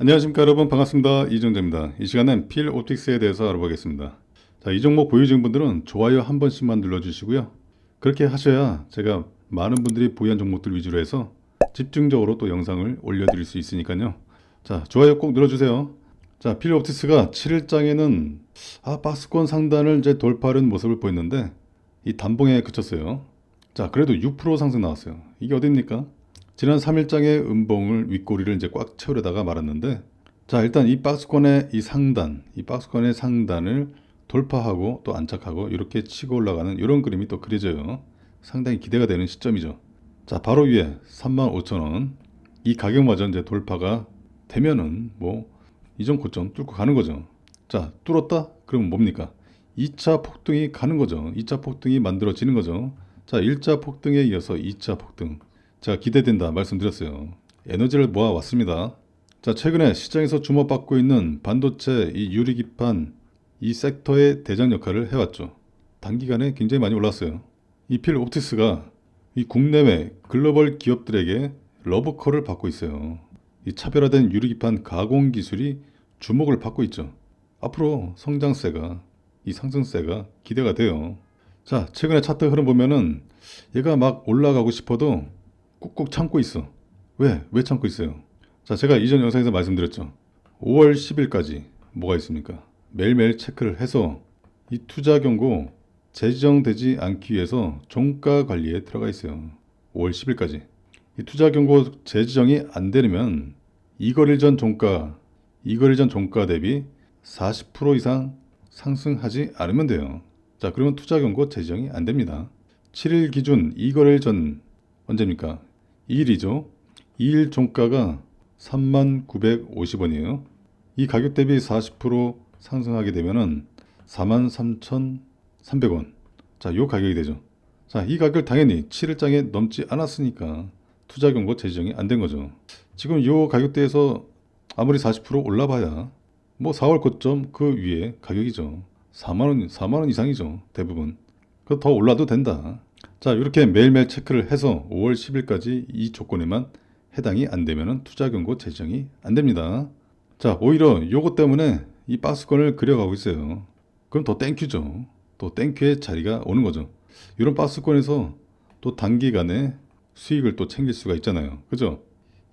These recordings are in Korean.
안녕하십니까 여러분. 반갑습니다. 이정재입니다. 이 시간엔 필 옵틱스에 대해서 알아보겠습니다. 자, 이 종목 보유 중인 분들은 좋아요 한 번씩만 눌러주시고요. 그렇게 하셔야 제가 많은 분들이 보유한 종목들 위주로 해서 집중적으로 또 영상을 올려드릴 수 있으니까요. 자 좋아요 꼭 눌러주세요. 자 필 옵틱스가 7일장에는 아 박스권 상단을 이제 돌파하는 모습을 보였는데 이 단봉에 그쳤어요. 자 그래도 6% 상승 나왔어요. 이게 어딥니까 지난 3일장의 음봉을 윗꼬리를 이제 꽉 채우려다가 말았는데 자 일단 이 박스권의 이 상단 이 박스권의 상단을 돌파하고 또 안착하고 이렇게 치고 올라가는 이런 그림이 또 그려져요. 상당히 기대가 되는 시점이죠. 자 바로 위에 35,000원. 이 가격마저 이제 돌파가 되면은 뭐 이전 고점 뚫고 가는 거죠. 자 뚫었다? 그러면 뭡니까? 2차 폭등이 가는 거죠. 2차 폭등이 만들어지는 거죠. 자 1차 폭등에 이어서 2차 폭등 제가 기대된다 말씀드렸어요. 에너지를 모아 왔습니다. 자, 최근에 시장에서 주목받고 있는 반도체 이 유리기판 이 섹터의 대장 역할을 해왔죠. 단기간에 굉장히 많이 올랐어요. 이필 옵티스가 이 국내외 글로벌 기업들에게 러브콜을 받고 있어요. 이 차별화된 유리기판 가공 기술이 주목을 받고 있죠. 앞으로 성장세가 이 상승세가 기대가 돼요. 자, 최근에 차트 흐름 보면은 얘가 막 올라가고 싶어도 꾹꾹 참고 있어. 왜? 왜 참고 있어요? 자, 제가 이전 영상에서 말씀드렸죠. 5월 10일까지 뭐가 있습니까? 매일매일 체크를 해서 이 투자 경고 재지정되지 않기 위해서 종가 관리에 들어가 있어요. 5월 10일까지. 이 투자 경고 재지정이 안 되면 이거일 전 종가, 이거일 전 종가 대비 40% 이상 상승하지 않으면 돼요. 자, 그러면 투자 경고 재지정이 안 됩니다. 7일 기준 이거일 전 언제입니까? 2일이죠. 2일 종가가 3950원이에요. 이 가격 대비 40% 상승하게 되면은 43,300원. 자, 요 가격이 되죠. 자, 이 가격 당연히 7일장에 넘지 않았으니까 투자 경고 재지정이 안 된 거죠. 지금 요 가격대에서 아무리 40% 올라봐야 뭐 4월 고점 그 위에 가격이죠. 4만 원, 4만 원 이상이죠. 대부분. 그 더 올라도 된다. 자, 이렇게 매일매일 체크를 해서 5월 10일까지 이 조건에만 해당이 안 되면은 투자 경고 재정이 안 됩니다. 자, 오히려 요것 때문에 이 박스권을 그려가고 있어요. 그럼 더 땡큐죠. 또 땡큐의 자리가 오는 거죠. 이런 박스권에서 또 단기간에 수익을 또 챙길 수가 있잖아요. 그죠?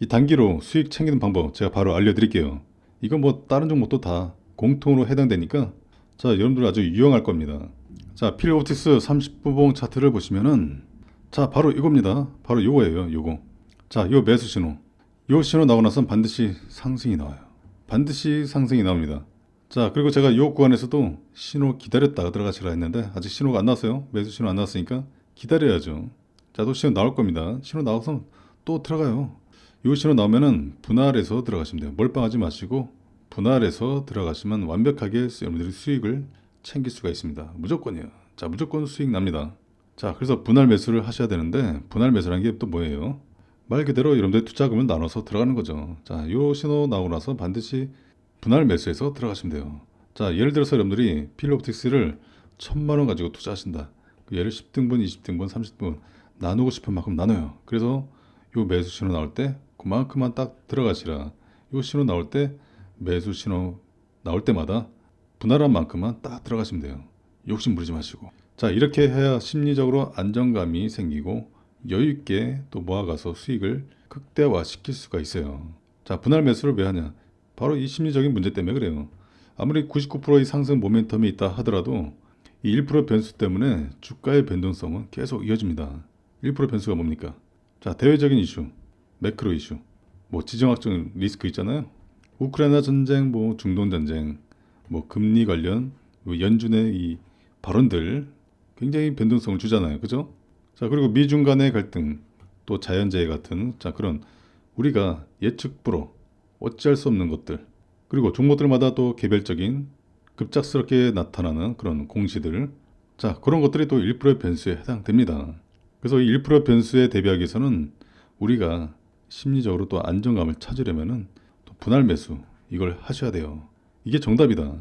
이 단기로 수익 챙기는 방법 제가 바로 알려드릴게요. 이건 뭐 다른 종목도 다 공통으로 해당되니까 자, 여러분들 아주 유용할 겁니다. 자, 필오틱스 30분봉 차트를 보시면은 자, 바로 이겁니다. 바로 요거예요. 요거. 자, 요 매수 신호. 요 신호 나오고 나선 반드시 상승이 나와요. 반드시 상승이 나옵니다. 자, 그리고 제가 요 구간에서도 신호 기다렸다가 들어가시라 했는데 아직 신호가 안 나왔어요. 매수 신호 안 나왔으니까 기다려야죠. 자, 또 신호 나올 겁니다. 신호 나와서 또 들어가요. 요 신호 나오면은 분할해서 들어가시면 돼요. 몰빵하지 마시고 분할해서 들어가시면 완벽하게 여러분들이 수익을 챙길 수가 있습니다. 무조건이에요. 자, 무조건 수익 납니다. 자, 그래서 분할 매수를 하셔야 되는데 분할 매수라는 게 또 뭐예요? 말 그대로 여러분들 투자금을 나눠서 들어가는 거죠. 자, 요 신호 나오고 나서 반드시 분할 매수해서 들어가시면 돼요. 자, 예를 들어서 여러분들이 필옵틱스를 천만 원 가지고 투자하신다. 그 예를 10등분, 20등분, 30등분 나누고 싶은 만큼 나눠요. 그래서 요 매수 신호 나올 때 그만큼만 딱 들어가시라. 요 신호 나올 때 매수 신호 나올 때마다 분할한 만큼만 딱 들어가시면 돼요. 욕심 부리지 마시고. 자, 이렇게 해야 심리적으로 안정감이 생기고 여유 있게 또 모아가서 수익을 극대화 시킬 수가 있어요. 자, 분할 매수를 왜 하냐? 바로 이 심리적인 문제 때문에 그래요. 아무리 99%의 상승 모멘텀이 있다 하더라도 이 1% 변수 때문에 주가의 변동성은 계속 이어집니다. 1% 변수가 뭡니까? 자, 대외적인 이슈, 매크로 이슈, 뭐 지정학적 리스크 있잖아요. 우크라이나 전쟁, 뭐 중동 전쟁, 뭐 금리 관련 뭐 연준의 이 발언들 굉장히 변동성을 주잖아요. 그죠? 자, 그리고 미중 간의 갈등, 또 자연재해 같은 자, 그런 우리가 예측 불허 어찌할 수 없는 것들. 그리고 종목들마다 또 개별적인 급작스럽게 나타나는 그런 공시들. 자, 그런 것들이 또 1%의 변수에 해당됩니다. 그래서 이 1% 변수에 대비하기 위해서는 우리가 심리적으로 또 안정감을 찾으려면은 또 분할 매수 이걸 하셔야 돼요. 이게 정답이다.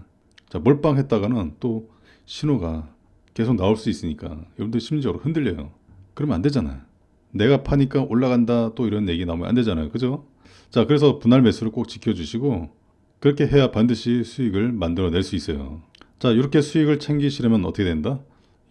자, 몰빵했다가는 또 신호가 계속 나올 수 있으니까 여러분들 심리적으로 흔들려요. 그러면 안 되잖아요. 내가 파니까 올라간다 또 이런 얘기 나오면 안 되잖아요. 그죠? 자, 그래서 분할 매수를 꼭 지켜주시고 그렇게 해야 반드시 수익을 만들어낼 수 있어요. 자, 이렇게 수익을 챙기시려면 어떻게 된다?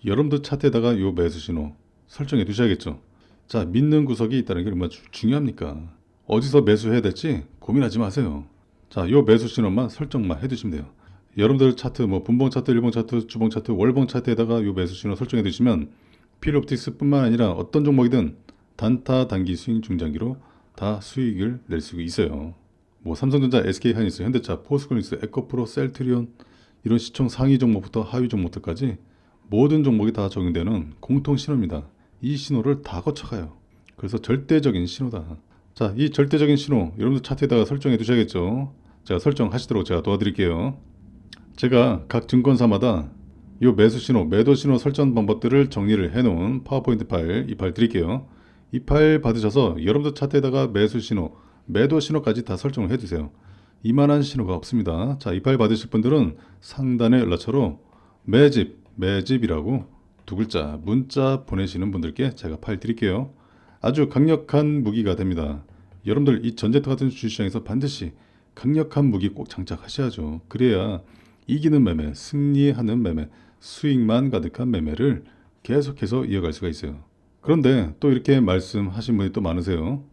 여러분들 차트에다가 이 매수 신호 설정해 두셔야겠죠. 자, 믿는 구석이 있다는 게 얼마나 주- 중요합니까? 어디서 매수해야 될지 고민하지 마세요. 자, 요 매수 신호만 설정만 해두시면 돼요. 여러분들 차트, 뭐 분봉 차트, 일봉 차트, 주봉 차트, 월봉 차트에다가 요 매수 신호 설정해 두시면 필옵틱스뿐만 아니라 어떤 종목이든 단타, 단기, 스윙, 중장기로 다 수익을 낼 수 있어요. 뭐 삼성전자, SK하이닉스, 현대차, 포스코닉스, 에코프로, 셀트리온 이런 시총 상위 종목부터 하위 종목들까지 모든 종목이 다 적용되는 공통 신호입니다. 이 신호를 다 거쳐가요. 그래서 절대적인 신호다. 자, 이 절대적인 신호 여러분들 차트에다가 설정해 두셔야겠죠. 제가 설정하시도록 제가 도와드릴게요. 제가 각 증권사마다 이 매수 신호, 매도 신호 설정 방법들을 정리를 해 놓은 파워포인트 파일 이 파일 드릴게요. 이 파일 받으셔서 여러분들 차트에다가 매수 신호, 매도 신호까지 다 설정을 해 두세요. 이만한 신호가 없습니다. 자, 이 파일 받으실 분들은 상단의 연락처로 매집, 매집이라고 두 글자 문자 보내시는 분들께 제가 파일 드릴게요. 아주 강력한 무기가 됩니다. 여러분들 이 전제트 같은 주시장에서 반드시 강력한 무기 꼭 장착하셔야죠. 그래야 이기는 매매, 승리하는 매매, 수익만 가득한 매매를 계속해서 이어갈 수가 있어요. 그런데 또 이렇게 말씀하신 분이 또 많으세요.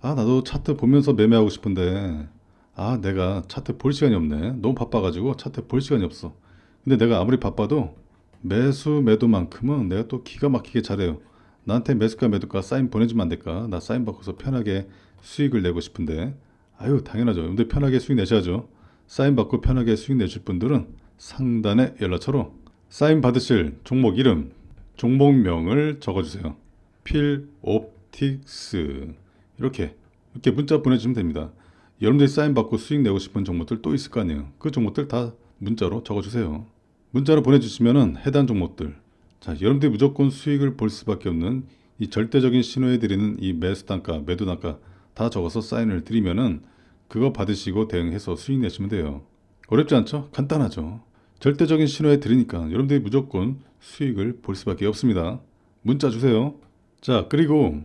아, 나도 차트 보면서 매매하고 싶은데, 아, 내가 차트 볼 시간이 없네. 너무 바빠가지고 차트 볼 시간이 없어. 근데 내가 아무리 바빠도 매수, 매도만큼은 내가 또 기가 막히게 잘해요. 나한테 매수가, 매도가 사인 보내주면 안 될까? 나 사인 받고서 편하게 수익을 내고 싶은데, 아유, 당연하죠. 여러분들 편하게 수익 내셔야죠. 사인 받고 편하게 수익 내실 분들은 상단의 연락처로 사인 받으실 종목 이름, 종목명을 적어주세요. 필옵틱스 이렇게 이렇게 문자 보내주시면 됩니다. 여러분들이 사인 받고 수익 내고 싶은 종목들 또 있을 거 아니에요. 그 종목들 다 문자로 적어주세요. 문자로 보내주시면은 해당 종목들 자 여러분들이 무조건 수익을 볼 수밖에 없는 이 절대적인 신호에 드리는 이 매수 단가, 매도 단가 다 적어서 사인을 드리면은 그거 받으시고 대응해서 수익 내시면 돼요. 어렵지 않죠? 간단하죠. 절대적인 신호에 드리니까 여러분들이 무조건 수익을 볼 수밖에 없습니다. 문자 주세요. 자, 그리고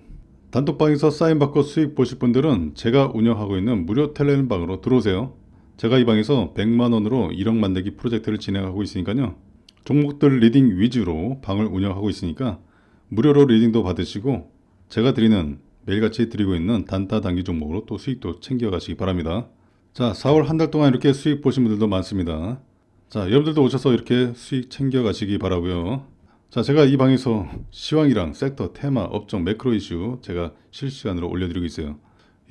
단톡방에서 사인 받고 수익 보실 분들은 제가 운영하고 있는 무료 텔레그램 방으로 들어오세요. 제가 이 방에서 100만 원으로 1억 만들기 프로젝트를 진행하고 있으니까요. 종목들 리딩 위주로 방을 운영하고 있으니까 무료로 리딩도 받으시고 제가 드리는 매일같이 드리고 있는 단타 단기 종목으로 또 수익도 챙겨가시기 바랍니다. 자, 4월 한 달 동안 이렇게 수익 보신 분들도 많습니다. 자, 여러분들도 오셔서 이렇게 수익 챙겨가시기 바라고요. 자, 제가 이 방에서 시황이랑 섹터, 테마, 업종, 매크로 이슈 제가 실시간으로 올려드리고 있어요.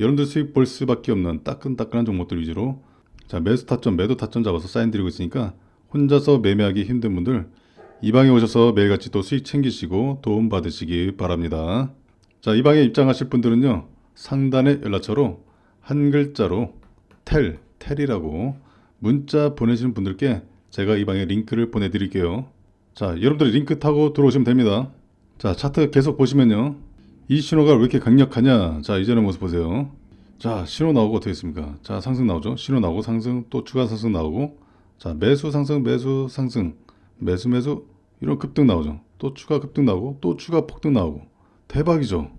여러분들 수익 볼 수밖에 없는 따끈따끈한 종목들 위주로 자, 매수 타점, 매도 타점 잡아서 사인 드리고 있으니까 혼자서 매매하기 힘든 분들 이 방에 오셔서 매일같이 또 수익 챙기시고 도움 받으시기 바랍니다. 자, 이 방에 입장하실 분들은요. 상단의 연락처로 한 글자로 텔, 텔이라고 문자 보내시는 분들께 제가 이 방에 링크를 보내드릴게요. 자, 여러분들 링크 타고 들어오시면 됩니다. 자, 차트 계속 보시면요. 이 신호가 왜 이렇게 강력하냐? 자, 이전의 모습 보세요. 자, 신호 나오고 어떻게 됐습니까? 자, 상승 나오죠? 신호 나오고 상승, 또 추가 상승 나오고, 자, 매수 상승, 매수 상승, 매수 매수 이런 급등 나오죠. 또 추가 급등 나오고, 또 추가 폭등 나오고, 대박이죠.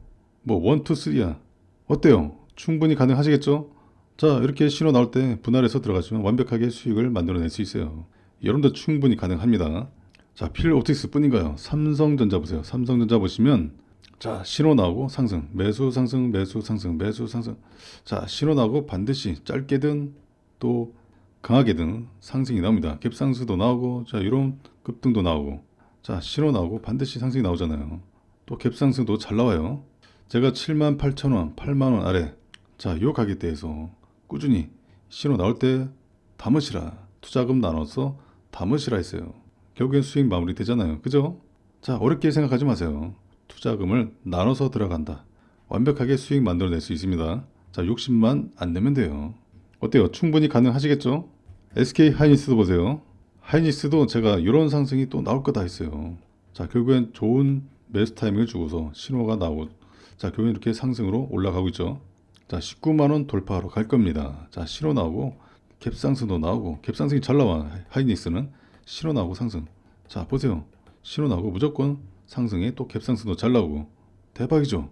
뭐 원, 투, 쓰리야. 어때요? 충분히 가능하시겠죠? 자, 이렇게 신호 나올 때 분할해서 들어가시면 완벽하게 수익을 만들어낼 수 있어요. 여러분도 충분히 가능합니다. 자, 필 옵틱스 뿐인가요? 삼성전자 보세요. 삼성전자 보시면 자, 신호 나오고 상승, 매수 상승, 매수 상승, 매수 상승. 자, 신호 나오고 반드시 짧게든 또 강하게든 상승이 나옵니다. 갭상승도 나오고 자, 이런 급등도 나오고 자, 신호 나오고 반드시 상승이 나오잖아요. 또 갭상승도 잘 나와요. 제가 7만 8천 원, 8만 원 아래 자, 요 가격대에서 꾸준히 신호 나올 때 담으시라. 투자금 나눠서 담으시라 했어요. 결국엔 수익 마무리 되잖아요. 그죠? 자, 어렵게 생각하지 마세요. 투자금을 나눠서 들어간다. 완벽하게 수익 만들어낼 수 있습니다. 자, 욕심만 안 내면 돼요. 어때요? 충분히 가능하시겠죠? SK 하이닉스도 보세요. 하이닉스도 제가 이런 상승이 또 나올 거다 했어요. 자, 결국엔 좋은 매수 타이밍을 주고서 신호가 나오고, 자, 결국엔 이렇게 상승으로 올라가고 있죠. 자, 19만 원 돌파하러 갈 겁니다. 자, 신호 나오고 갭상승도 나오고 갭상승이 잘 나와. 하이닉스는 신호 나오고 상승. 자, 보세요. 신호 나오고 무조건 상승에 또 갭상승도 잘 나오고 대박이죠.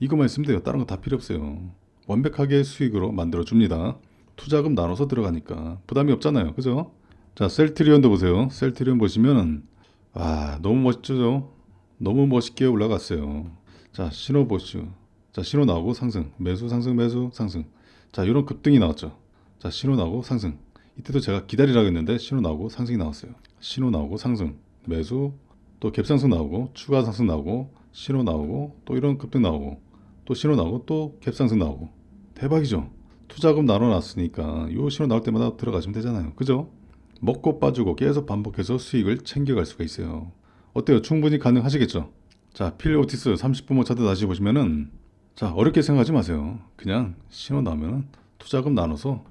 이거만 있으면 돼요. 다른 거 다 필요 없어요. 완벽하게 수익으로 만들어 줍니다. 투자금 나눠서 들어가니까 부담이 없잖아요. 그죠? 자, 셀트리온도 보세요. 셀트리온 보시면은 아, 너무 멋지죠? 너무 멋있게 올라갔어요. 자, 신호 보시죠. 자, 신호 나오고 상승. 매수 상승 매수 상승. 자, 이런 급등이 나왔죠. 자, 신호 나오고 상승. 이때도 제가 기다리라고 했는데 신호 나오고 상승이 나왔어요. 신호 나오고 상승. 매수 또 갭상승 나오고 추가 상승 나오고 신호 나오고 또 이런 급등 나오고 또 신호 나오고 또 갭상승 나오고 대박이죠. 투자금 나눠놨으니까 요 신호 나올 때마다 들어가시면 되잖아요. 그죠? 먹고 빠지고 계속 반복해서 수익을 챙겨갈 수가 있어요. 어때요? 충분히 가능하시겠죠? 자, 필 오티스 30분모 차트 다시 보시면은 자, 어렵게 생각하지 마세요. 그냥 신호 나오면은 투자금 나눠서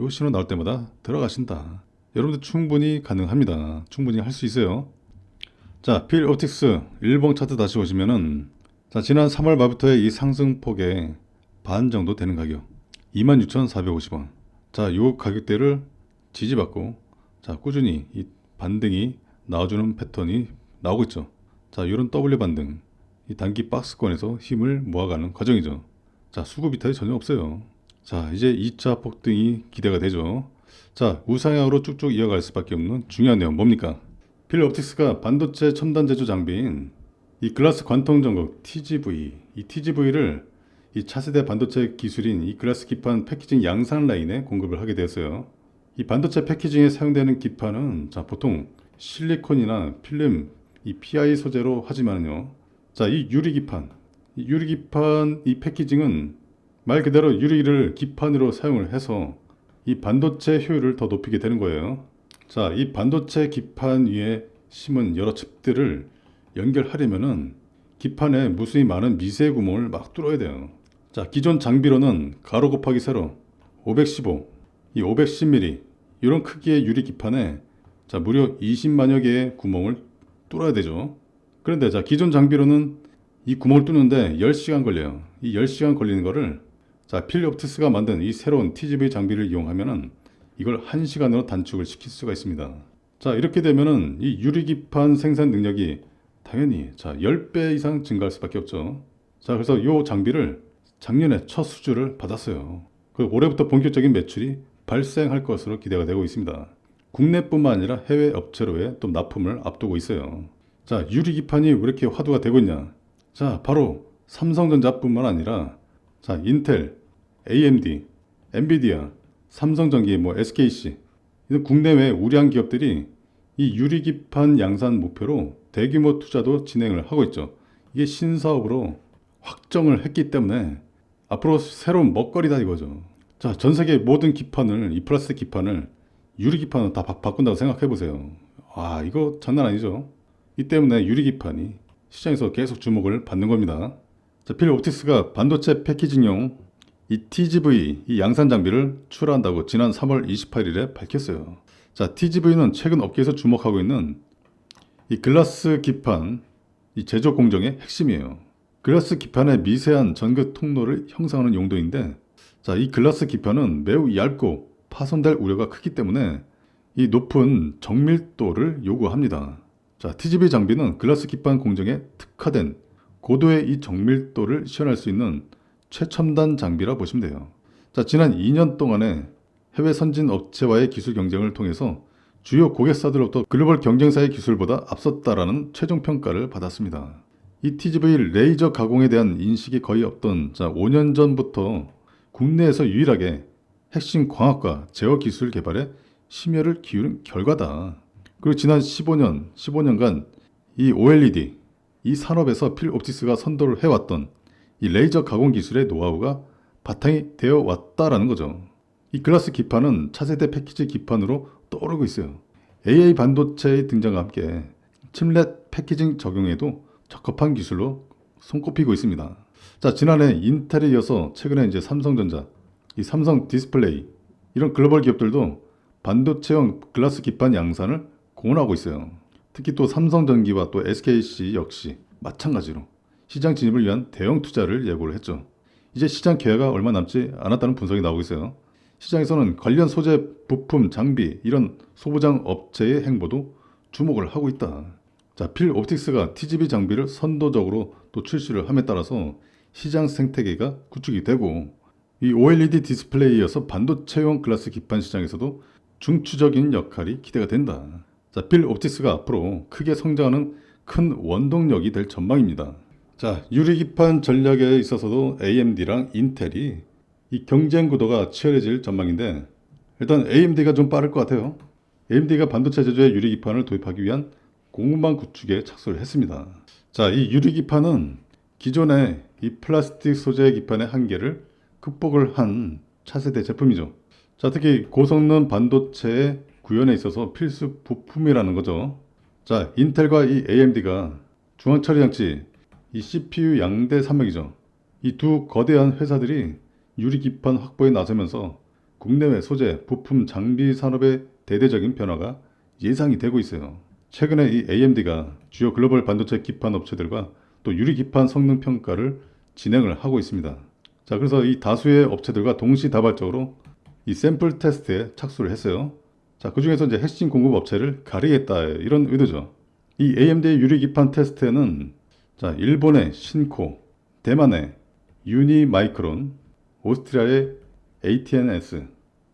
요 신호 나올 때마다 들어가신다. 여러분들 충분히 가능합니다. 충분히 할 수 있어요. 자, 필옵틱스 일봉 차트 다시 보시면은 자, 지난 3월 말부터의 이 상승폭의 반 정도 되는 가격 26,450원. 자, 요 가격대를 지지받고 자, 꾸준히 이 반등이 나와주는 패턴이 나오고 있죠. 자, 이런 W 반등, 이 단기 박스권에서 힘을 모아가는 과정이죠. 자, 수급 이탈이 전혀 없어요. 자, 이제 2차 폭등이 기대가 되죠. 자, 우상향으로 쭉쭉 이어갈 수밖에 없는 중요한 내용 뭡니까? 필옵틱스가 반도체 첨단 제조 장비인 이 글라스 관통 전극 TGV, 이 TGV를 이 차세대 반도체 기술인 이 글라스 기판 패키징 양산 라인에 공급을 하게 되었어요. 이 반도체 패키징에 사용되는 기판은 자 보통 실리콘이나 필름, 이 PI 소재로 하지만요. 자, 이 유리 기판, 이 유리 기판 이 패키징은 말 그대로 유리를 기판으로 사용을 해서 이 반도체 효율을 더 높이게 되는 거예요. 자, 이 반도체 기판 위에 심은 여러 칩들을 연결하려면은 기판에 무수히 많은 미세 구멍을 막 뚫어야 돼요. 자, 기존 장비로는 가로 곱하기 세로 515, 이 510mm 이런 크기의 유리 기판에 자, 무려 20만여 개의 구멍을 뚫어야 되죠. 그런데 자, 기존 장비로는 이 구멍을 뚫는데 10시간 걸려요. 이 10시간 걸리는 거를 자, 필옵티스가 만든 이 새로운 TGV 장비를 이용하면은 이걸 1시간으로 단축을 시킬 수가 있습니다. 자, 이렇게 되면은 이 유리 기판 생산 능력이 당연히 자, 10배 이상 증가할 수밖에 없죠. 자, 그래서 이 장비를 작년에 첫 수주를 받았어요. 그 올해부터 본격적인 매출이 발생할 것으로 기대가 되고 있습니다. 국내뿐만 아니라 해외 업체로의 또 납품을 앞두고 있어요. 자, 유리 기판이 왜 이렇게 화두가 되고 있냐? 자, 바로 삼성전자뿐만 아니라 자, 인텔, AMD, 엔비디아, 삼성전기, 뭐 SKC 이런 국내외 우량 기업들이 이 유리 기판 양산 목표로 대규모 투자도 진행을 하고 있죠. 이게 신사업으로 확정을 했기 때문에 앞으로 새로운 먹거리다 이거죠. 자, 전 세계 모든 기판을 이 플라스틱 기판을 유리 기판으로 다 바, 바꾼다고 생각해 보세요. 아, 이거 장난 아니죠. 이 때문에 유리 기판이 시장에서 계속 주목을 받는 겁니다. 자, 필 옵티스가 반도체 패키징용 이 TGV 이 양산 장비를 출하한다고 지난 3월 28일에 밝혔어요. 자, TGV는 최근 업계에서 주목하고 있는 이 글라스 기판 이 제조 공정의 핵심이에요. 글라스 기판의 미세한 전극 통로를 형성하는 용도인데 자, 이 글라스 기판은 매우 얇고 파손될 우려가 크기 때문에 이 높은 정밀도를 요구합니다. 자, TGV 장비는 글라스 기판 공정에 특화된 고도의 이 정밀도를 시연할 수 있는 최첨단 장비라 보시면 돼요. 자, 지난 2년 동안에 해외 선진 업체와의 기술 경쟁을 통해서 주요 고객사들로부터 글로벌 경쟁사의 기술보다 앞섰다라는 최종 평가를 받았습니다. 이 TGV 레이저 가공에 대한 인식이 거의 없던 자, 5년 전부터 국내에서 유일하게 핵심 광학과 제어 기술 개발에 심혈을 기울인 결과다. 그리고 지난 15년, 15년간 이 OLED, 이 산업에서 필옵티스가 선도를 해왔던 이 레이저 가공 기술의 노하우가 바탕이 되어 왔다라는 거죠. 이 글라스 기판은 차세대 패키지 기판으로 떠오르고 있어요. AA 반도체의 등장과 함께 칩렛 패키징 적용에도 적합한 기술로 손꼽히고 있습니다. 자, 지난해 인텔에 이어서 최근에 이제 삼성전자, 이 삼성 디스플레이 이런 글로벌 기업들도 반도체형 글라스 기판 양산을 공언하고 있어요. 특히 또 삼성전기와 또 SKC 역시 마찬가지로 시장 진입을 위한 대형 투자를 예고를 했죠. 이제 시장 기회가 얼마 남지 않았다는 분석이 나오고 있어요. 시장에서는 관련 소재, 부품, 장비 이런 소부장 업체의 행보도 주목을 하고 있다. 자, 필 옵틱스가 TGV 장비를 선도적으로 또 출시를 함에 따라서 시장 생태계가 구축이 되고 이 OLED 디스플레이여서 반도체용 글라스 기판 시장에서도 중추적인 역할이 기대가 된다. 자, 빌 옵티스가 앞으로 크게 성장하는 큰 원동력이 될 전망입니다. 자, 유리 기판 전략에 있어서도 AMD랑 인텔이 이 경쟁 구도가 치열해질 전망인데 일단 AMD가 좀 빠를 것 같아요. AMD가 반도체 제조에 유리 기판을 도입하기 위한 공급망 구축에 착수를 했습니다. 자, 이 유리 기판은 기존의 이 플라스틱 소재 기판의 한계를 극복을 한 차세대 제품이죠. 자, 특히 고성능 반도체의 구현에 있어서 필수 부품이라는 거죠. 자, 인텔과 이 AMD가 중앙 처리 장치, 이 CPU 양대 산맥이죠. 이 두 거대한 회사들이 유리 기판 확보에 나서면서 국내외 소재, 부품, 장비 산업의 대대적인 변화가 예상이 되고 있어요. 최근에 이 AMD가 주요 글로벌 반도체 기판 업체들과 또 유리 기판 성능 평가를 진행을 하고 있습니다. 자, 그래서 이 다수의 업체들과 동시다발적으로 이 샘플 테스트에 착수를 했어요. 자, 그 중에서 이제 핵심 공급 업체를 가리겠다 이런 의도죠. 이 AMD의 유리 기판 테스트에는 자, 일본의 신코, 대만의 유니마이크론, 오스트리아의 ATNS,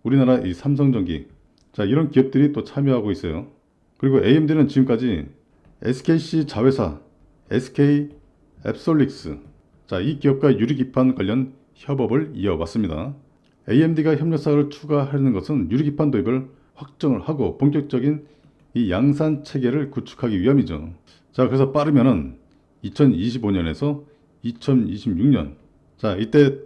우리나라 이 삼성전기, 자 이런 기업들이 또 참여하고 있어요. 그리고 AMD는 지금까지 SKC 자회사, SK 앱솔릭스, 자 이 기업과 유리기판 관련 협업을 이어왔습니다. AMD가 협력사를 추가하는 것은 유리기판 도입을 확정을 하고 본격적인 이 양산 체계를 구축하기 위함이죠. 자 그래서 빠르면은 2025년에서 2026년 자 이때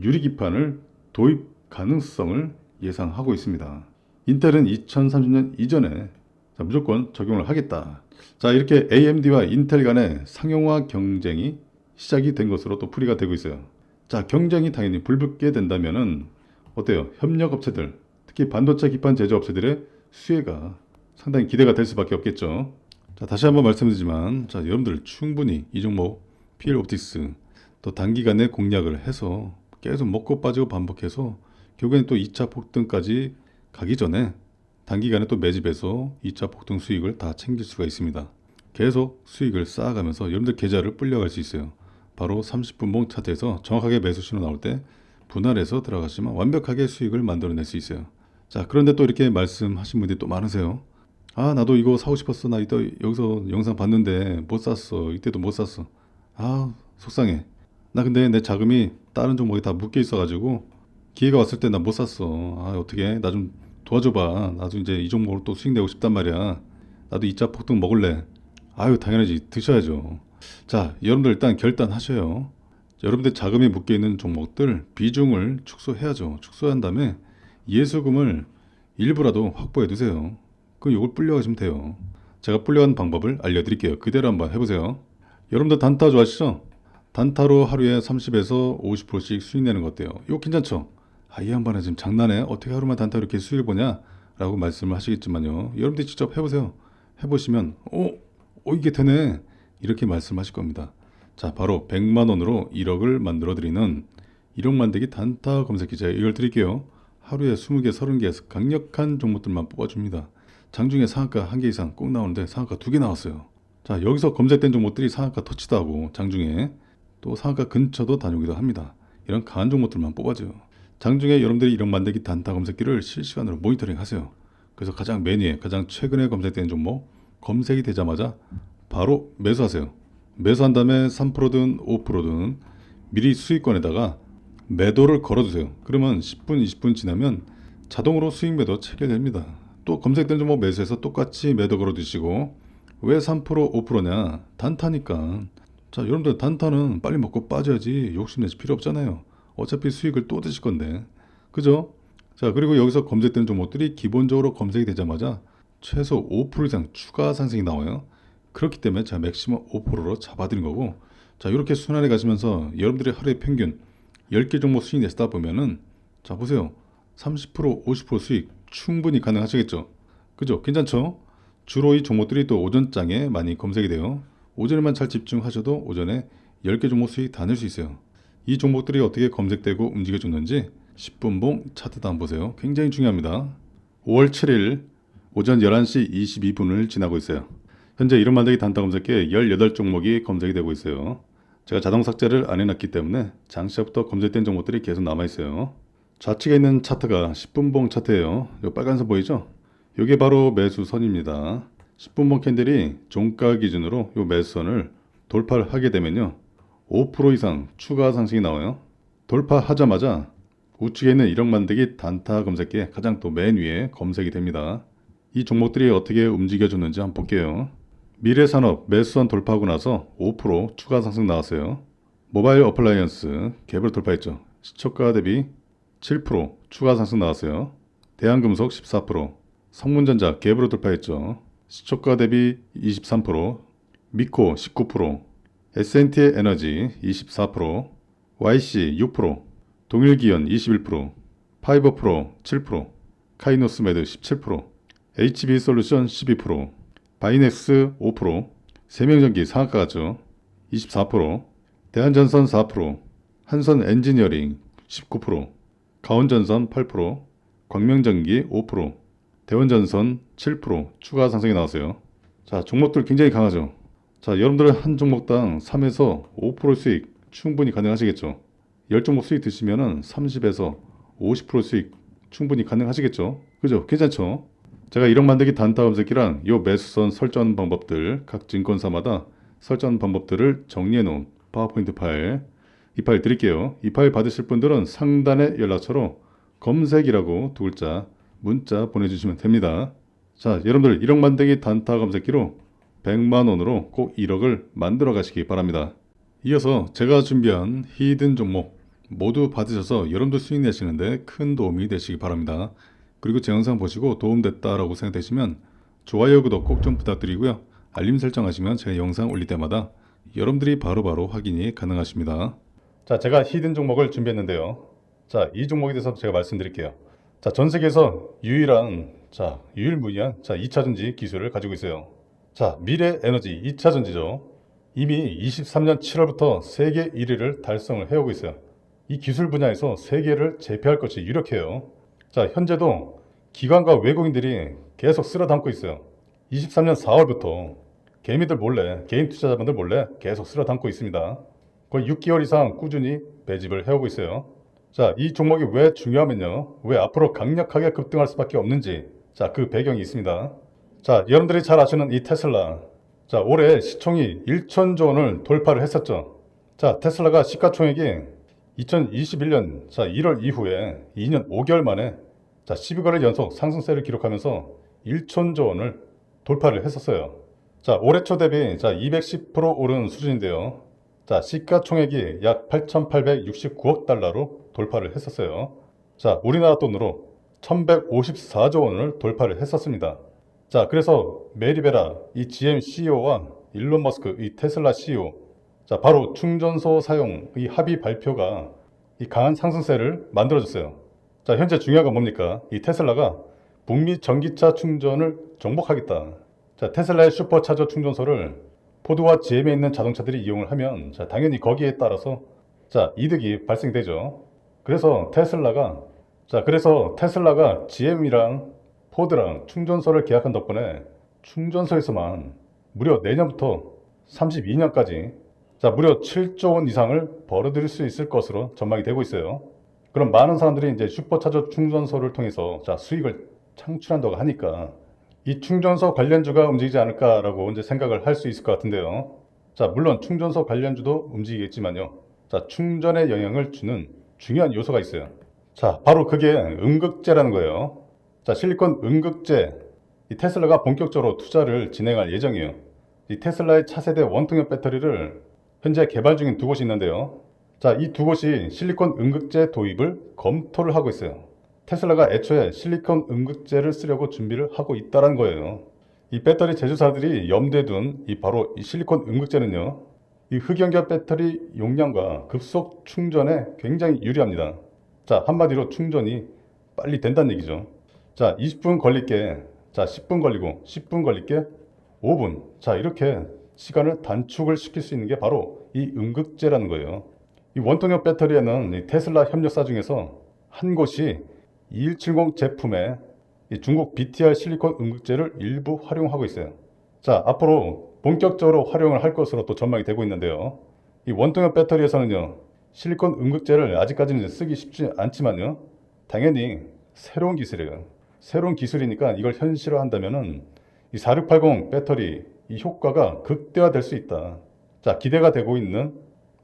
유리기판을 도입 가능성을 예상하고 있습니다. 인텔은 2030년 이전에 자, 무조건 적용을 하겠다. 자 이렇게 AMD와 인텔 간의 상용화 경쟁이 시작이 된 것으로 또 풀이가 되고 있어요. 자 경쟁이 당연히 불붙게 된다면은 어때요? 협력 업체들 특히 반도체 기판 제조 업체들의 수혜가 상당히 기대가 될 수밖에 없겠죠. 자 다시 한번 말씀드리지만 자 여러분들 충분히 이 종목 PL 옵틱스 또 단기간에 공략을 해서 계속 먹고 빠지고 반복해서 결국엔 또 2차 폭등까지 가기 전에 단기간에 또 매집해서 2차 폭등 수익을 다 챙길 수가 있습니다. 계속 수익을 쌓아가면서 여러분들 계좌를 불려갈 수 있어요. 바로 30분봉 차트에서 정확하게 매수 신호 나올 때 분할해서 들어가시면 완벽하게 수익을 만들어낼 수 있어요. 자 그런데 또 이렇게 말씀하신 분들이 또 많으세요. 아 나도 이거 사고 싶었어. 나 이따 여기서 영상 봤는데 못 샀어. 이때도 못 샀어. 아 속상해. 나 근데 내 자금이 다른 종목에 다 묶여 있어가지고 기회가 왔을 때 나 못 샀어. 아 어떻게 나 좀 도와줘봐. 나도 이제 이 종목으로 또 수익 내고 싶단 말이야. 나도 2차 폭등 먹을래. 아유 당연하지 드셔야죠. 자 여러분들 일단 결단하셔요. 자, 여러분들 자금이 묶여 있는 종목들 비중을 축소해야죠. 축소한 다음에 예수금을 일부라도 확보해 두세요. 그럼 이걸 불려가시면 돼요. 제가 불려간 방법을 알려드릴게요. 그대로 한번 해보세요. 여러분들 단타 좋아하시죠? 단타로 하루에 30에서 50%씩 수익 내는 거 어때요? 이거 괜찮죠? 아, 이 양반은 지금 장난해? 어떻게 하루만 단타로 이렇게 수익을 보냐? 라고 말씀을 하시겠지만요. 여러분들이 직접 해보세요. 해보시면, 어, 어, 이게 되네. 이렇게 말씀하실 겁니다. 자, 바로 100만 원으로 1억을 만들어 드리는 1억 만들기 단타 검색기 제가 이걸 드릴게요. 하루에 20개, 30개에서 강력한 종목들만 뽑아줍니다. 장중에 상한가 1개 이상 꼭 나오는데 상한가 2개 나왔어요. 자, 여기서 검색된 종목들이 상한가 터치도 하고 장중에 또 상한가 근처도 다녀오기도 합니다. 이런 강한 종목들만 뽑아줘요. 장중에 여러분들이 1억 만들기 단타 검색기를 실시간으로 모니터링 하세요. 그래서 가장 맨 위에 가장 최근에 검색된 종목 검색이 되자마자 바로 매수하세요. 매수한 다음에 3%든 5%든 미리 수익권에다가 매도를 걸어두세요. 그러면 10분, 20분 지나면 자동으로 수익 매도 체결됩니다. 또 검색된 종목 매수해서 똑같이 매도 걸어두시고 왜 3% 5%냐? 단타니까. 자, 여러분들 단타는 빨리 먹고 빠져야지 욕심내실 필요 없잖아요. 어차피 수익을 또 드실 건데. 그죠? 자, 그리고 여기서 검색되는 종목들이 기본적으로 검색이 되자마자 최소 5% 이상 추가 상승이 나와요. 그렇기 때문에 제가 맥시멈 5%로 잡아드린 거고. 자 이렇게 순환해 가시면서 여러분들의 하루의 평균 10개 종목 수익 내시다 보면은 자 보세요. 30% 50% 수익 충분히 가능하시겠죠? 그죠? 괜찮죠? 주로 이 종목들이 또 오전장에 많이 검색이 돼요. 오전에만 잘 집중하셔도 오전에 10개 종목 수익 다 낼 수 있어요 이 종목들이 어떻게 검색되고 움직여줬는지 10분봉 차트도 한번 보세요 굉장히 중요합니다 5월 7일 오전 11시 22분을 지나고 있어요 현재 이름 만들기 단타 검색기에 18종목이 검색이 되고 있어요. 제가 자동 삭제를 안 해놨기 때문에 장시작부터 검색된 종목들이 계속 남아있어요. 좌측에 있는 차트가 10분봉 차트예요. 이 빨간선 보이죠? 이게 바로 매수선입니다. 10분봉 캔들이 종가 기준으로 이 매수선을 돌파를 하게 되면요. 5% 이상 추가 상승이 나와요. 돌파하자마자 우측에 있는 1억 만들기 단타 검색기에 가장 또 맨 위에 검색이 됩니다. 이 종목들이 어떻게 움직여줬는지 한번 볼게요. 미래산업 매수선 돌파하고 나서 5% 추가 상승 나왔어요. 모바일 어플라이언스 갭을 돌파했죠. 시초가 대비 7% 추가 상승 나왔어요. 대한금속 14%, 성문전자 갭으로 돌파했죠. 시초가 대비 23%, 미코 19%, S&T 에너지 24%, YC 6%, 동일기연 21%, 파이버프로 7%, 카이노스메드 17%, HB솔루션 12%, 바이넥스 5%, 세명전기 상한가 같죠. 24%, 대한전선 4%, 한선 엔지니어링 19%, 가온전선 8%, 광명전기 5%, 대원전선 7% 추가 상승이 나왔어요. 자, 종목들 굉장히 강하죠. 자, 여러분들은 한 종목당 3에서 5% 수익 충분히 가능하시겠죠. 10종목 수익 드시면은 30에서 50% 수익 충분히 가능하시겠죠. 그죠? 괜찮죠? 제가 1억 만들기 단타 검색기랑 요 매수선 설정 방법들 각 증권사마다 설정 방법들을 정리해 놓은 파워포인트 파일 이 파일 드릴게요. 이 파일 받으실 분들은 상단의 연락처로 검색이라고 두 글자 문자 보내주시면 됩니다. 자, 여러분들 1억 만들기 단타 검색기로 100만 원으로 꼭 1억을 만들어 가시기 바랍니다. 이어서 제가 준비한 히든 종목 모두 받으셔서 여러분도 수익 내시는데 큰 도움이 되시기 바랍니다. 그리고 제 영상 보시고 도움됐다라고 생각되시면 좋아요, 구독 꼭 좀 부탁드리고요. 알림 설정하시면 제가 영상 올릴 때마다 여러분들이 바로 바로 확인이 가능하십니다. 자, 제가 히든 종목을 준비했는데요. 자, 이 종목에 대해서 제가 말씀드릴게요. 자, 전 세계에서 유일한 자, 유일무이한 자, 2차 전지 기술을 가지고 있어요. 자, 미래 에너지 2차 전지죠. 이미 23년 7월부터 세계 1위를 달성을 해오고 있어요. 이 기술 분야에서 세계를 제패할 것이 유력해요. 자, 현재도 기관과 외국인들이 계속 쓸어 담고 있어요. 23년 4월부터 개미들 몰래, 개인 투자자분들 몰래 계속 쓸어 담고 있습니다. 거의 6개월 이상 꾸준히 매집을 해오고 있어요. 자, 이 종목이 왜 중요하면요. 왜 앞으로 강력하게 급등할 수밖에 없는지. 자, 그 배경이 있습니다. 자, 여러분들이 잘 아시는 이 테슬라. 자, 올해 시총이 1천조 원을 돌파를 했었죠. 자, 테슬라가 시가총액이 2021년 자 1월 이후에 2년 5개월 만에 자 12거래 연속 상승세를 기록하면서 1천조 원을 돌파를 했었어요. 자 올해 초 대비 자 210% 오른 수준인데요. 자 시가총액이 약 8,869억 달러로 돌파를 했었어요. 자 우리나라 돈으로 1,154조 원을 돌파를 했었습니다. 자 그래서 메리베라 이 GM CEO와 일론 머스크 이 테슬라 CEO 자, 바로 충전소 사용 이 합의 발표가 이 강한 상승세를 만들어줬어요. 자, 현재 중요한 건 뭡니까? 이 테슬라가 북미 전기차 충전을 정복하겠다. 자, 테슬라의 슈퍼차저 충전소를 포드와 GM에 있는 자동차들이 이용을 하면 자, 당연히 거기에 따라서 자, 이득이 발생되죠. 그래서 테슬라가 자, 그래서 테슬라가 GM이랑 포드랑 충전소를 계약한 덕분에 충전소에서만 무려 내년부터 32년까지 자, 무려 7조 원 이상을 벌어들일 수 있을 것으로 전망이 되고 있어요. 그럼 많은 사람들이 이제 슈퍼차저 충전소를 통해서 자, 수익을 창출한다고 하니까 이 충전소 관련주가 움직이지 않을까라고 이제 생각을 할 수 있을 것 같은데요. 자, 물론 충전소 관련주도 움직이겠지만요. 자, 충전에 영향을 주는 중요한 요소가 있어요. 자, 바로 그게 음극재라는 거예요. 자, 실리콘 음극재. 이 테슬라가 본격적으로 투자를 진행할 예정이에요. 이 테슬라의 차세대 원통형 배터리를 현재 개발 중인 두 곳이 있는데요. 자, 이 두 곳이 실리콘 음극재 도입을 검토를 하고 있어요. 테슬라가 애초에 실리콘 음극재를 쓰려고 준비를 하고 있다는 거예요. 이 배터리 제조사들이 염두에 둔 이 바로 이 실리콘 음극재는요. 이 흑연결 배터리 용량과 급속 충전에 굉장히 유리합니다. 자, 한마디로 충전이 빨리 된다는 얘기죠. 자, 20분 걸릴게. 자, 10분 걸리고 10분 걸릴게. 5분. 자, 이렇게 시간을 단축을 시킬 수 있는 게 바로 이 음극재라는 거예요. 이 원통형 배터리에는 이 테슬라 협력사 중에서 한 곳이 2170 제품에 이 중국 BTR 실리콘 음극재를 일부 활용하고 있어요. 자, 앞으로 본격적으로 활용을 할 것으로 또 전망이 되고 있는데요. 이 원통형 배터리에서는요, 실리콘 음극재를 아직까지는 쓰기 쉽지 않지만요, 당연히 새로운 기술이에요. 새로운 기술이니까 이걸 현실화한다면은 이 4680 배터리 이 효과가 극대화될 수 있다. 자, 기대가 되고 있는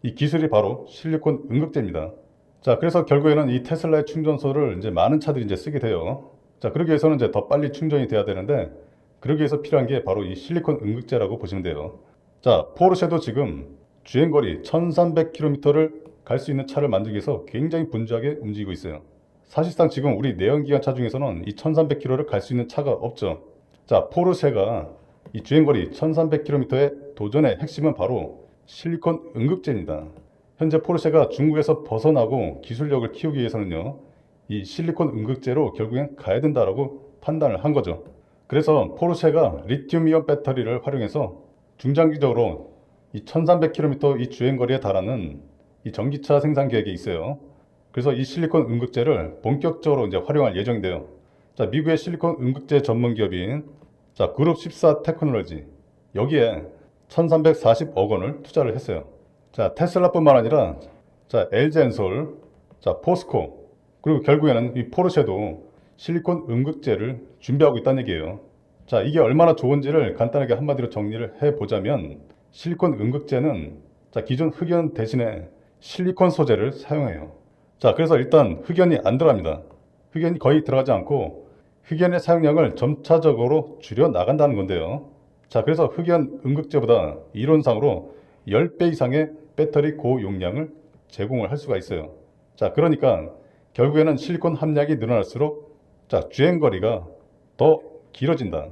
이 기술이 바로 실리콘 음극재입니다. 자, 그래서 결국에는 이 테슬라의 충전소를 이제 많은 차들이 이제 쓰게 돼요. 자, 그러기 위해서는 이제 더 빨리 충전이 돼야 되는데, 그러기 위해서 필요한 게 바로 이 실리콘 음극재라고 보시면 돼요. 자, 포르쉐도 지금 주행거리 1300km를 갈 수 있는 차를 만들기 위해서 굉장히 분주하게 움직이고 있어요. 사실상 지금 우리 내연기관 차 중에서는 이 1300km를 갈 수 있는 차가 없죠. 자, 포르쉐가 이 주행거리 1300km의 도전의 핵심은 바로 실리콘 음극재입니다. 현재 포르쉐가 중국에서 벗어나고 기술력을 키우기 위해서는요, 이 실리콘 음극재로 결국엔 가야 된다라고 판단을 한 거죠. 그래서 포르쉐가 리튬이온 배터리를 활용해서 중장기적으로 이 1300km 이 주행거리에 달하는 이 전기차 생산 계획이 있어요. 그래서 이 실리콘 음극재를 본격적으로 이제 활용할 예정인데요. 자, 미국의 실리콘 음극재 전문 기업인 자, 그룹 14 테크놀로지 여기에 1340억 원을 투자를 했어요. 자, 테슬라뿐만 아니라 자, LG엔솔, 자, 포스코 그리고 결국에는 이 포르쉐도 실리콘 음극재를 준비하고 있다는 얘기예요. 자, 이게 얼마나 좋은지를 간단하게 한마디로 정리를 해 보자면 실리콘 음극재는 자, 기존 흑연 대신에 실리콘 소재를 사용해요. 자, 그래서 일단 흑연이 안 들어갑니다. 흑연이 거의 들어가지 않고 흑연의 사용량을 점차적으로 줄여 나간다는 건데요. 자, 그래서 흑연 음극재보다 이론상으로 10배 이상의 배터리 고용량을 제공을 할 수가 있어요. 자, 그러니까 결국에는 실리콘 함량이 늘어날수록 자, 주행 거리가 더 길어진다.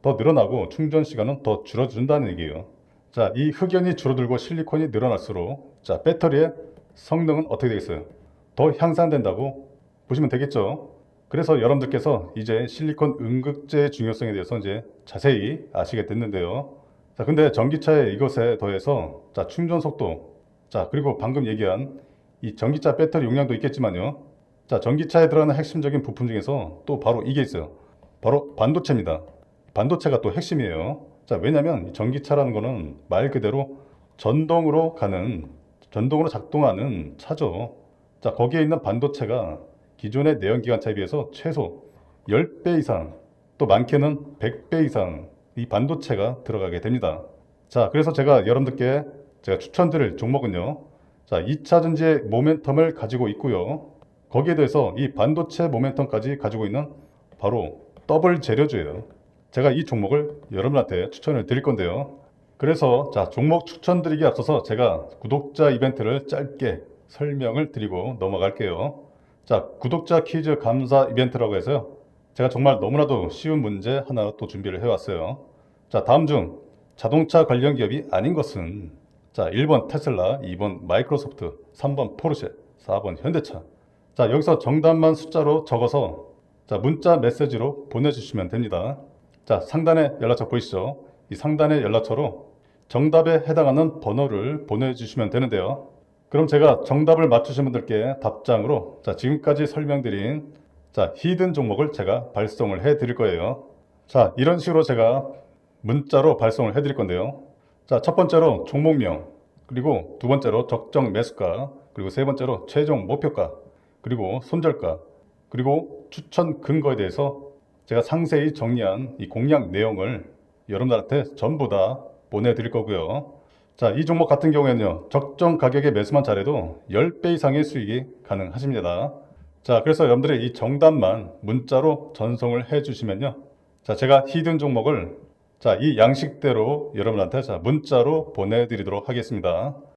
더 늘어나고 충전 시간은 더 줄어든다는 얘기예요. 자, 이 흑연이 줄어들고 실리콘이 늘어날수록 자, 배터리의 성능은 어떻게 되겠어요? 더 향상된다고 보시면 되겠죠. 그래서 여러분들께서 이제 실리콘 음극재의 중요성에 대해서 이제 자세히 아시게 됐는데요. 자, 근데 전기차에 이것에 더해서 자, 충전 속도, 자, 그리고 방금 얘기한 이 전기차 배터리 용량도 있겠지만요. 자, 전기차에 들어가는 핵심적인 부품 중에서 또 바로 이게 있어요. 바로 반도체입니다. 반도체가 또 핵심이에요. 자, 왜냐면 이 전기차라는 거는 말 그대로 전동으로 가는, 전동으로 작동하는 차죠. 자, 거기에 있는 반도체가 기존의 내연기관차에 비해서 최소 10배 이상, 또 많게는 100배 이상 이 반도체가 들어가게 됩니다. 자, 그래서 제가 여러분들께 제가 추천드릴 종목은요. 자, 2차 전지의 모멘텀을 가지고 있고요. 거기에 대해서 이 반도체 모멘텀까지 가지고 있는 바로 더블 재료주예요. 제가 이 종목을 여러분한테 추천을 드릴 건데요. 그래서 자, 종목 추천드리기 앞서서 제가 구독자 이벤트를 짧게 설명을 드리고 넘어갈게요. 자, 구독자 퀴즈 감사 이벤트라고 해서요. 제가 정말 너무나도 쉬운 문제 하나 또 준비를 해왔어요. 자, 다음 중 자동차 관련 기업이 아닌 것은 자, 1번 테슬라, 2번 마이크로소프트, 3번 포르쉐, 4번 현대차. 자, 여기서 정답만 숫자로 적어서 자, 문자 메시지로 보내주시면 됩니다. 자, 상단에 연락처 보이시죠? 이 상단의 연락처로 정답에 해당하는 번호를 보내주시면 되는데요. 그럼 제가 정답을 맞추신 분들께 답장으로 자, 지금까지 설명드린 자, 히든 종목을 제가 발송을 해 드릴 거예요. 자, 이런 식으로 제가 문자로 발송을 해 드릴 건데요. 자, 첫 번째로 종목명, 그리고 두 번째로 적정 매수가, 그리고 세 번째로 최종 목표가, 그리고 손절가, 그리고 추천 근거에 대해서 제가 상세히 정리한 이 공략 내용을 여러분들한테 전부 다 보내드릴 거고요. 자, 이 종목 같은 경우에는요, 적정 가격에 매수만 잘해도 10배 이상의 수익이 가능하십니다. 자, 그래서 여러분들이 이 정답만 문자로 전송을 해 주시면요. 자, 제가 히든 종목을 자, 이 양식대로 여러분한테 자, 문자로 보내드리도록 하겠습니다.